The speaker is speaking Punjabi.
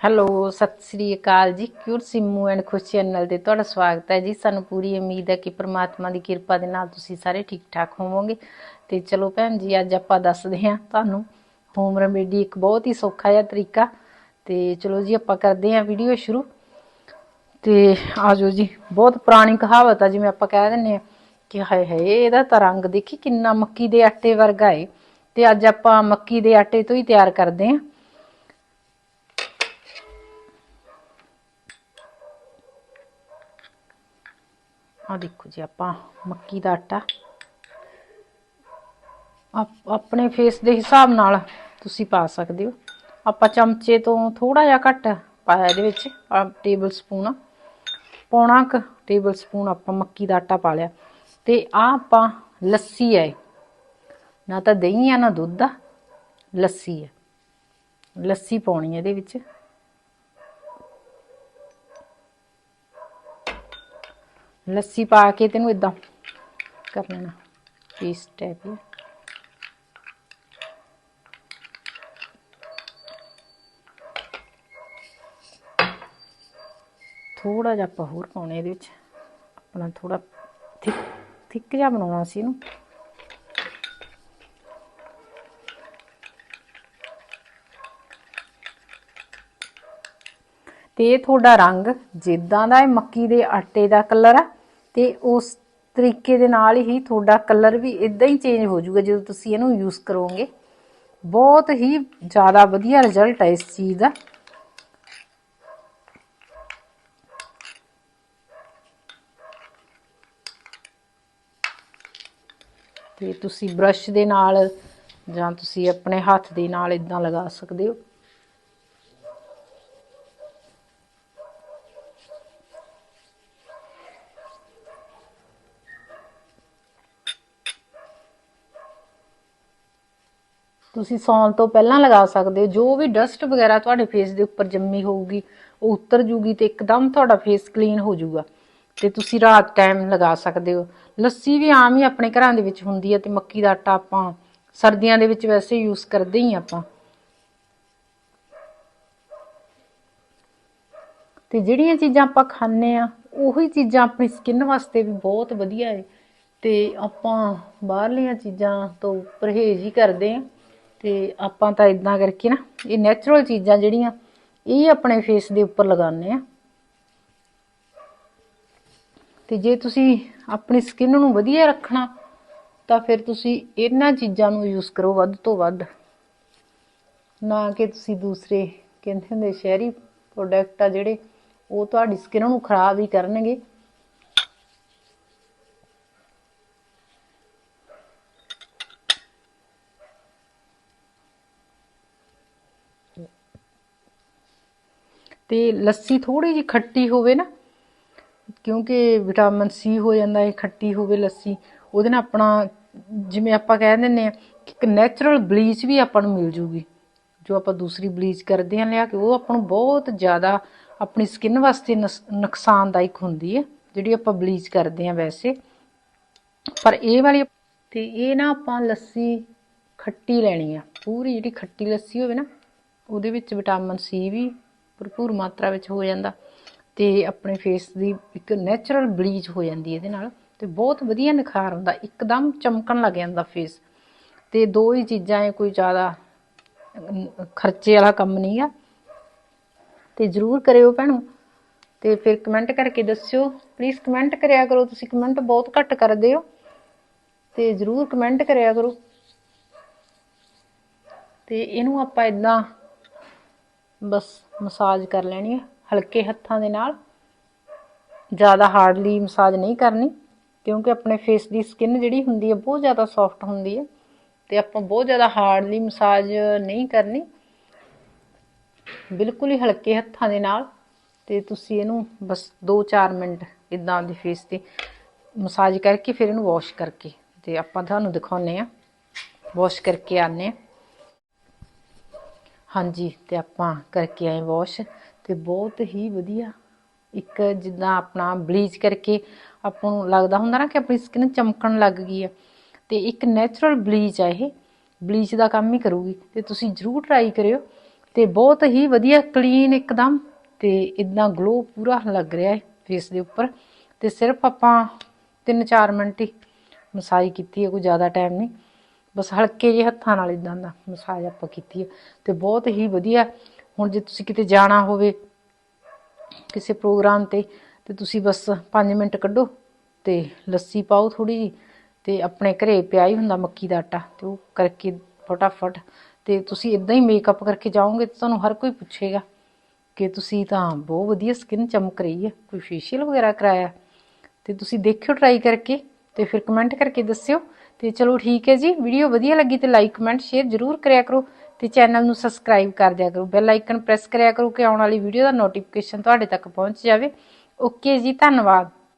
ਹੈਲੋ, ਸਤਿ ਸ੍ਰੀ ਅਕਾਲ ਜੀ। Cute Simmu and Khush channel ਤੇ ਤੁਹਾਡਾ ਸਵਾਗਤ ਹੈ ਜੀ। ਸਾਨੂੰ ਪੂਰੀ ਉਮੀਦ ਹੈ ਕਿ ਪ੍ਰਮਾਤਮਾ ਦੀ ਕਿਰਪਾ ਦੇ ਨਾਲ ਤੁਸੀਂ ਸਾਰੇ ਠੀਕ ਠਾਕ ਹੋਵੋਗੇ। ਤੇ ਚਲੋ ਭੈਣ ਜੀ, ਅੱਜ ਆਪਾਂ ਦੱਸਦੇ ਹਾਂ ਤੁਹਾਨੂੰ ਹੋਮ ਰੈਮੇਡੀ ਇੱਕ ਬਹੁਤ ਹੀ ਸੌਖਾ ਜਿਹਾ ਤਰੀਕਾ। ਤੇ ਚਲੋ ਜੀ, ਆਪਾਂ ਕਰਦੇ ਹਾਂ ਵੀਡੀਓ ਸ਼ੁਰੂ। ਤੇ ਆਜੋ ਜੀ, ਬਹੁਤ ਪੁਰਾਣੀ ਕਹਾਵਤ ਆ, ਜਿਵੇਂ ਆਪਾਂ ਕਹਿ ਦਿੰਨੇ ਆ ਕਿ ਹਾਏ ਹਾਏ, ਇਹਦਾ ਤਾਂ ਰੰਗ ਦੇਖੀ ਕਿੰਨਾ ਮੱਕੀ ਦੇ ਆਟੇ ਵਰਗਾ ਏ। ਤੇ ਅੱਜ ਆਪਾਂ ਮੱਕੀ ਦੇ ਆਟੇ ਤੋਂ ਹੀ ਤਿਆਰ ਕਰਦੇ ਹਾਂ। ਆ ਦੇਖੋ ਜੀ, ਆਪਾਂ ਮੱਕੀ ਦਾ ਆਟਾ। ਆਪ- ਆਪਣੇ ਫੇਸ ਦੇ ਹਿਸਾਬ ਨਾਲ ਤੁਸੀਂ ਪਾ ਸਕਦੇ ਹੋ। ਆਪਾਂ ਚਮਚੇ ਤੋਂ ਥੋੜਾ ਜਿਹਾ ਘੱਟ ਪਾਇਆ ਇਹਦੇ ਵਿੱਚ ਟੇਬਲ ਸਪੂਨ ਪੌਣਾ ਕ ਟੇਬਲ ਸਪੂਨ ਆਪਾਂ ਮੱਕੀ ਦਾ ਆਟਾ ਪਾ ਲਿਆ। ਤੇ ਆ ਆਪਾਂ ਲੱਸੀ ਹੈ। ਨਾ ਤਾਂ ਦਹੀਂ ਆ, ਨਾ ਦੁੱਧ ਆ, ਲੱਸੀ ਹੈ। ਲੱਸੀ ਪਾਉਣੀ ਹੈ ਇਹਦੇ ਵਿੱਚ। ਲੱਸੀ ਪਾ ਕੇ ਤੈਨੂੰ ਇਦਾਂ ਕਰ ਲੈਣਾ ਪੀਸ ਟੈਪ ਹੀ ਥੋੜਾ ਜਿਹਾ ਆਪਾਂ ਹੋਰ ਪਾਉਣੇ ਇਹਦੇ ਵਿੱਚ। ਆਪਣਾ ਥੋੜਾ ਥਿਕ ਥਿਕ ਜਿਹਾ ਬਣਾਉਣਾ ਸੀ ਇਹਨੂੰ। ਤੇ ਇਹ ਤੁਹਾਡਾ ਰੰਗ ਜਿੱਦਾਂ ਦਾ ਇਹ ਮੱਕੀ ਦੇ ਆਟੇ ਦਾ ਕਲਰ ਆ ਤੇ ਉਸ ਤਰੀਕੇ ਦੇ ਨਾਲ ਹੀ ਤੁਹਾਡਾ ਕਲਰ ਵੀ ਇਦਾਂ ਹੀ ਚੇਂਜ ਹੋ ਜਾਊਗਾ ਜਦੋਂ ਤੁਸੀਂ ਇਹਨੂੰ ਯੂਜ਼ ਕਰੋਗੇ। ਬਹੁਤ ਹੀ ਜ਼ਿਆਦਾ ਵਧੀਆ ਰਿਜ਼ਲਟ ਹੈ ਇਸ ਚੀਜ਼ ਦਾ। ਤੇ ਤੁਸੀਂ ਬ੍ਰਸ਼ ਦੇ ਨਾਲ ਜਾਂ ਤੁਸੀਂ ਆਪਣੇ ਹੱਥ ਦੇ ਨਾਲ ਇਦਾਂ ਲਗਾ ਸਕਦੇ ਹੋ। ਤੁਸੀਂ ਸੌਣ ਤੋਂ ਪਹਿਲਾਂ ਲਗਾ ਸਕਦੇ ਹੋ। ਜੋ ਵੀ ਡਸਟ ਵਗੈਰਾ ਤੁਹਾਡੇ ਫੇਸ ਦੇ ਉੱਪਰ ਜੰਮੀ ਹੋਊਗੀ, ਉਹ ਉਤਰ ਜੂਗੀ ਤੇ ਇੱਕਦਮ ਤੁਹਾਡਾ ਫੇਸ ਕਲੀਨ ਹੋ ਜਾਊਗਾ ਤੇ ਤੁਸੀਂ ਰਾਤ ਟਾਈਮ ਲਗਾ ਸਕਦੇ ਹੋ। ਲੱਸੀ ਵੀ ਆਮ ਹੀ ਆਪਣੇ ਘਰਾਂ ਦੇ ਵਿੱਚ ਹੁੰਦੀ ਹੈ ਤੇ ਮੱਕੀ ਦਾ ਆਟਾ ਆਪਾਂ ਸਰਦੀਆਂ ਦੇ ਵਿੱਚ ਵੈਸੇ ਯੂਜ਼ ਕਰਦੇ ਹੀ ਆਪਾਂ। ਤੇ ਜਿਹੜੀਆਂ ਚੀਜ਼ਾਂ ਆਪਾਂ ਖਾਂਦੇ ਆ ਉਹੀ ਚੀਜ਼ਾਂ ਆਪਣੀ ਸਕਿਨ ਵਾਸਤੇ ਵੀ ਬਹੁਤ ਵਧੀਆ ਹੈ। ਤੇ ਆਪਾਂ ਬਾਹਰਲੀਆਂ ਚੀਜ਼ਾਂ ਤੋਂ ਪਰਹੇਜ਼ ਹੀ ਕਰਦੇ ਆ ਤੇ ਆਪਾਂ ਤਾਂ ਇਦਾਂ ਕਰਕੇ ਨਾ, ਇਹ ਨੇਚਰਲ ਚੀਜ਼ਾਂ ਜਿਹੜੀਆਂ, ਇਹ ਆਪਣੇ ਫੇਸ ਦੇ ਉੱਪਰ ਲਗਾਉਂਦੇ ਆ। ਤੇ ਜੇ ਤੁਸੀਂ ਆਪਣੀ ਸਕਿਨ ਨੂੰ ਵਧੀਆ ਰੱਖਣਾ, ਤਾਂ ਫਿਰ ਤੁਸੀਂ ਇਹਨਾਂ ਚੀਜ਼ਾਂ ਨੂੰ ਯੂਜ਼ ਕਰੋ ਵੱਧ ਤੋਂ ਵੱਧ। ਨਾ ਕਿ ਤੁਸੀਂ ਦੂਸਰੇ, ਕਹਿੰਦੇ ਹੁੰਦੇ ਸ਼ਹਿਰੀ ਪ੍ਰੋਡਕਟ ਆ ਜਿਹੜੇ, ਉਹ ਤੁਹਾਡੀ ਸਕਿਨ ਨੂੰ ਖਰਾਬ ਹੀ ਕਰਨਗੇ। ਤੇ ਲੱਸੀ ਥੋੜੀ ਜਿਹੀ ਖੱਟੀ ਹੋਵੇ ਨਾ, ਕਿਉਂਕਿ ਵਿਟਾਮਿਨ ਸੀ ਹੋ ਜਾਂਦਾ ਹੈ ਖੱਟੀ ਹੋਵੇ ਲੱਸੀ, ਉਹਦੇ ਨਾਲ ਆਪਣਾ ਜਿਵੇਂ ਆਪਾਂ ਕਹਿ ਦਿੰਨੇ ਆ ਕਿ ਇੱਕ ਨੈਚੁਰਲ ਬਲੀਚ ਵੀ ਆਪਾਂ ਨੂੰ ਮਿਲ ਜੂਗੀ। ਜੋ ਆਪਾਂ ਦੂਸਰੀ ਬਲੀਚ ਕਰਦੇ ਆ ਲਿਆ ਕੇ, ਉਹ ਆਪਾਂ ਨੂੰ ਬਹੁਤ ਜ਼ਿਆਦਾ ਆਪਣੀ ਸਕਿਨ ਵਾਸਤੇ ਨੁਸ- ਨੁਕਸਾਨਦਾਇਕ ਹੁੰਦੀ ਹੈ, ਜਿਹੜੀ ਆਪਾਂ ਬਲੀਚ ਕਰਦੇ ਆ ਵੈਸੇ। ਪਰ ਇਹ ਵਾਲੀ ਤੇ ਇਹ ਨਾ ਆਪਾਂ ਲੱਸੀ ਖੱਟੀ ਲੈਣੀ ਆ। ਪੂਰੀ ਜਿਹੜੀ ਖੱਟੀ ਲੱਸੀ ਹੋਵੇ ਨਾ, ਉਹਦੇ ਵਿੱਚ ਵਿਟਾਮਿਨ ਸੀ ਵੀ ਭਰਪੂਰ ਮਾਤਰਾ ਵਿੱਚ ਹੋ ਜਾਂਦਾ ਤੇ ਆਪਣੇ ਫੇਸ ਦੀ ਇੱਕ ਨੈਚੁਰਲ ਬਲੀਚ ਹੋ ਜਾਂਦੀ ਇਹਦੇ ਨਾਲ ਤੇ ਬਹੁਤ ਵਧੀਆ ਨਿਖਾਰ ਹੁੰਦਾ, ਇੱਕਦਮ ਚਮਕਣ ਲੱਗ ਜਾਂਦਾ ਫੇਸ ਤੇ ਦੋ ਹੀ ਚੀਜ਼ਾਂ ਇਹ ਕੋਈ ਜ਼ਿਆਦਾ ਖਰਚੇ ਵਾਲਾ ਕੰਮ ਨਹੀਂ ਆ। ਤੇ ਜਰੂਰ ਕਰਿਓ ਭੈਣੋ। ਤੇ ਫਿਰ ਕਮੈਂਟ ਕਰਕੇ ਦੱਸਿਓ। ਪਲੀਜ਼ ਕਮੈਂਟ ਕਰਿਆ ਕਰੋ, ਤੁਸੀਂ ਕਮੈਂਟ ਬਹੁਤ ਘੱਟ ਕਰਦੇ ਹੋ। ਤੇ ਜਰੂਰ ਕਮੈਂਟ ਕਰਿਆ ਕਰੋ। ਤੇ ਇਹਨੂੰ ਆਪਾਂ ਇਦਾਂ ਬਸ ਮਸਾਜ ਕਰ ਲੈਣੀ ਹੈ ਹਲਕੇ ਹੱਥਾਂ ਦੇ ਨਾਲ। ਜ਼ਿਆਦਾ ਹਾਰਡਲੀ ਮਸਾਜ ਨਹੀਂ ਕਰਨੀ, ਕਿਉਂਕਿ ਆਪਣੇ ਫੇਸ ਦੀ ਸਕਿਨ ਜਿਹੜੀ ਹੁੰਦੀ ਹੈ ਬਹੁਤ ਜ਼ਿਆਦਾ ਸੌਫਟ ਹੁੰਦੀ ਹੈ ਤੇ ਆਪਾਂ ਬਹੁਤ ਜ਼ਿਆਦਾ ਹਾਰਡਲੀ ਮਸਾਜ ਨਹੀਂ ਕਰਨੀ। ਬਿਲਕੁਲ ਹੀ ਹਲਕੇ ਹੱਥਾਂ ਦੇ ਨਾਲ, ਤੇ ਤੁਸੀਂ ਇਹਨੂੰ ਬਸ 2-4 ਮਿੰਟ ਇਦਾਂ ਦੇ ਫੇਸ ਤੇ ਮਸਾਜ ਕਰਕੇ ਫਿਰ ਇਹਨੂੰ ਵਾਸ਼ ਕਰਕੇ, ਤੇ ਆਪਾਂ ਤੁਹਾਨੂੰ ਦਿਖਾਉਨੇ ਆ ਵਾਸ਼ ਕਰਕੇ ਆਨੇ ਆ ਹਾਂਜੀ, ਤੇ ਆਪਾਂ ਕਰਕੇ ਆਏ ਵਾਸ਼ ਤੇ ਬਹੁਤ ਹੀ ਵਧੀਆ ਇੱਕ ਜਿੱਦਾਂ ਆਪਣਾ ਬਲੀਚ ਕਰਕੇ ਆਪਾਂ ਨੂੰ ਲੱਗਦਾ ਹੁੰਦਾ ਨਾ ਕਿ ਆਪਣੀ ਸਕਿਨ ਚਮਕਣ ਲੱਗ ਗਈ ਹੈ ਤੇ ਇੱਕ ਨੈਚੁਰਲ ਬਲੀਚ ਹੈ ਇਹ। ਬਲੀਚ ਦਾ ਕੰਮ ਹੀ ਕਰੂਗੀ। ਤੇ ਤੁਸੀਂ ਜਰੂਰ ਟਰਾਈ ਕਰਿਓ। ਤੇ ਬਹੁਤ ਹੀ ਵਧੀਆ ਕਲੀਨ ਇੱਕਦਮ ਤੇ ਇਦਾਂ ਗਲੋ ਪੂਰਾ ਲੱਗ ਰਿਹਾ ਹੈ ਫੇਸ ਦੇ ਉੱਪਰ। ਤੇ ਸਿਰਫ ਆਪਾਂ 3-4 ਮਿੰਟ ਹੀ ਮਸਾਜ ਕੀਤੀ ਹੈ, ਕੋਈ ਜ਼ਿਆਦਾ ਟਾਈਮ ਨਹੀਂ। ਬਸ ਹਲਕੇ ਜਿਹੇ ਹੱਥਾਂ ਨਾਲ ਇਦਾਂ ਦਾ ਮਸਾਜ ਆਪਾਂ ਕੀਤੀ ਹੈ ਤੇ ਬਹੁਤ ਹੀ ਵਧੀਆ। ਹੁਣ ਜੇ ਤੁਸੀਂ ਕਿਤੇ ਜਾਣਾ ਹੋਵੇ ਕਿਸੇ ਪ੍ਰੋਗਰਾਮ ਤੇ ਤੇ ਤੁਸੀਂ ਬਸ 5 ਮਿੰਟ ਕੱਢੋ ਤੇ ਲੱਸੀ ਪਾਓ ਥੋੜੀ ਜੀ ਤੇ ਆਪਣੇ ਘਰੇ ਪਿਆ ਹੀ ਹੁੰਦਾ ਮੱਕੀ ਦਾ ਆਟਾ ਤੇ ਉਹ ਕਰਕੇ ਫਟਾਫਟ ਤੇ ਤੁਸੀਂ ਇਦਾਂ ਹੀ ਮੇਕਅਪ ਕਰਕੇ ਜਾਓਗੇ ਤੇ ਤੁਹਾਨੂੰ ਹਰ ਕੋਈ ਪੁੱਛੇਗਾ ਕਿ ਤੁਸੀਂ ਤਾਂ ਬਹੁਤ ਵਧੀਆ ਸਕਿਨ ਚਮਕ ਰਹੀ ਹੈ, ਕੋਈ ਫੇਸ਼ੀਅਲ ਵਗੈਰਾ ਕਰਾਇਆ। ਤੇ ਤੁਸੀਂ ਦੇਖਿਓ ਟਰਾਈ ਕਰਕੇ ਤੇ ਫਿਰ ਕਮੈਂਟ ਕਰਕੇ ਦੱਸਿਓ ਤੇ ਚਲੋ ਠੀਕ ਹੈ ਜੀ। ਵੀਡੀਓ ਵਧੀਆ ਲੱਗੀ ਤੇ ਲਾਈਕ ਕਮੈਂਟ ਸ਼ੇਅਰ ਜ਼ਰੂਰ ਕਰਿਆ ਕਰੋ ਤੇ ਚੈਨਲ ਨੂੰ ਸਬਸਕ੍ਰਾਈਬ ਕਰ ਦਿਆ ਕਰੋ। ਬੈਲ ਆਈਕਨ ਪ੍ਰੈਸ ਕਰਿਆ ਕਰੋ ਕਿ ਆਉਣ ਵਾਲੀ ਵੀਡੀਓ ਦਾ ਨੋਟੀਫਿਕੇਸ਼ਨ ਤੁਹਾਡੇ ਤੱਕ ਪਹੁੰਚ ਜਾਵੇ। ਓਕੇ ਜੀ, ਧੰਨਵਾਦ।